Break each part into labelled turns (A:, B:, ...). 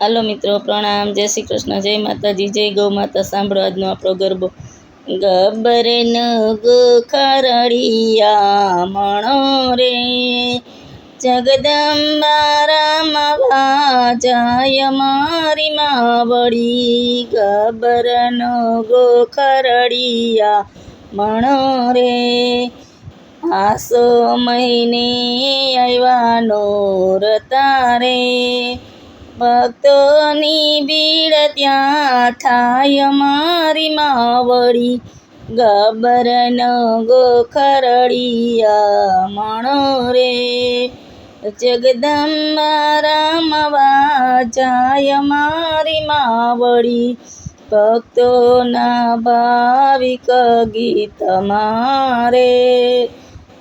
A: હાલો મિત્રો, પ્રણામ. જય શ્રી કૃષ્ણ. જય માતાજી, જય ગૌ માતા. સાંભળો આજનો આપણો ગરબો. ગબરે ન ખરડિયા મણો રે. જગદંબા રામ જાય મારી માવડી. ગબર ન ગો ખરડિયા મણો રે. આસો મહિને આવ્યાનો રતારે ભક્તોની ભીડ ત્યાં થાય મારી માવડી. ગબરન ગોખરડિયા મણો રે. જગદંબા રામવા જાય મારી માવડી. ભક્તોના ભાવિક ગીત મારે.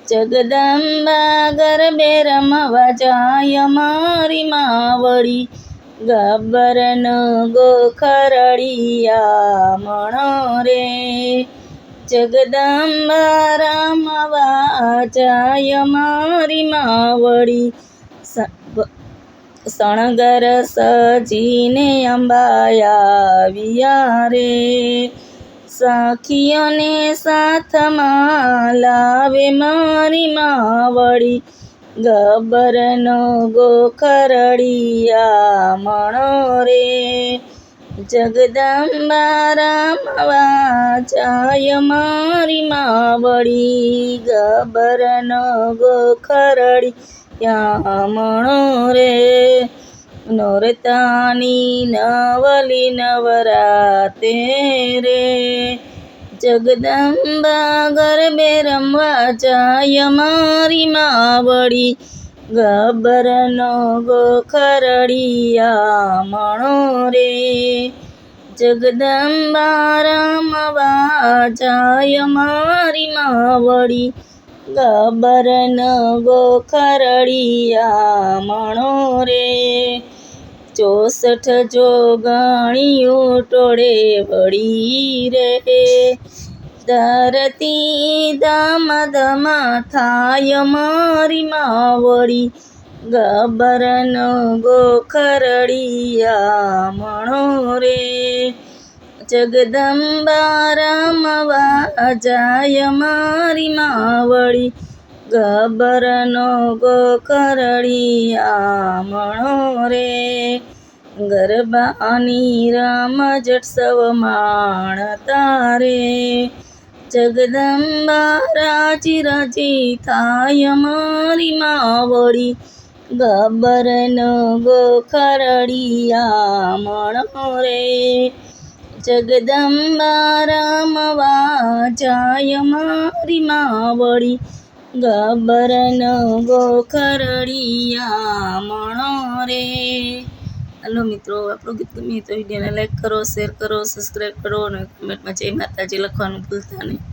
A: જગદંબા ગરબે રમવા જાય મારી માવડી. ગબ્બરનો ગોખરડિયા મણો રે. જગદંબા રામ જાય મારી માવડી. સણગર સજીને અંબાયા વિયારે સાખીઓને સાથમાં લાવે મારી માવડી. ગબ્બરનો ગોખરડિયા મણો રે. જગદંબા રામ વાચાય મારી માવડી. ગબરનો ગોખરડિયા મણો રે. નોરતાની નવલી નવરાતે રે. જગદંબા ગરબે રમવા જાય મારી માવડી ગબ્બરનો ગોખરડિયા મણો રે. જગદંબા રમવા જાય મારી માવડી ગબ્બરનો ગોખરડિયા મણો રે. ચોસઠ જોગણીયું ટોળે વળી રે ધરતી ધમ ધમ થાય મારી માવડી ગબ્બરનો ગોખરડિયા મણો રે. જગદંબા રમવા જાય મારી માવડી, ગબરનો ગોખરડિયા મણો રે. ગરબાની રમઝટ સવ માણતા રે જગદંબા રાજી રાજી થાય મારી માવડી ગબ્બરનો ગોખરડિયા મણો રે. જગદંબા રામવા જાય મારી માવડી ગબ્બરનો ગોખરડિયા મણો રે. હાલો મિત્રો, આપણું ગીત ગમ્યું તો વિડીયોને લાઈક કરો શેર કરો સબસ્ક્રાઈબ કરો અને કમેન્ટમાં જય માતાજી લખવાનું ભૂલતા નહીં.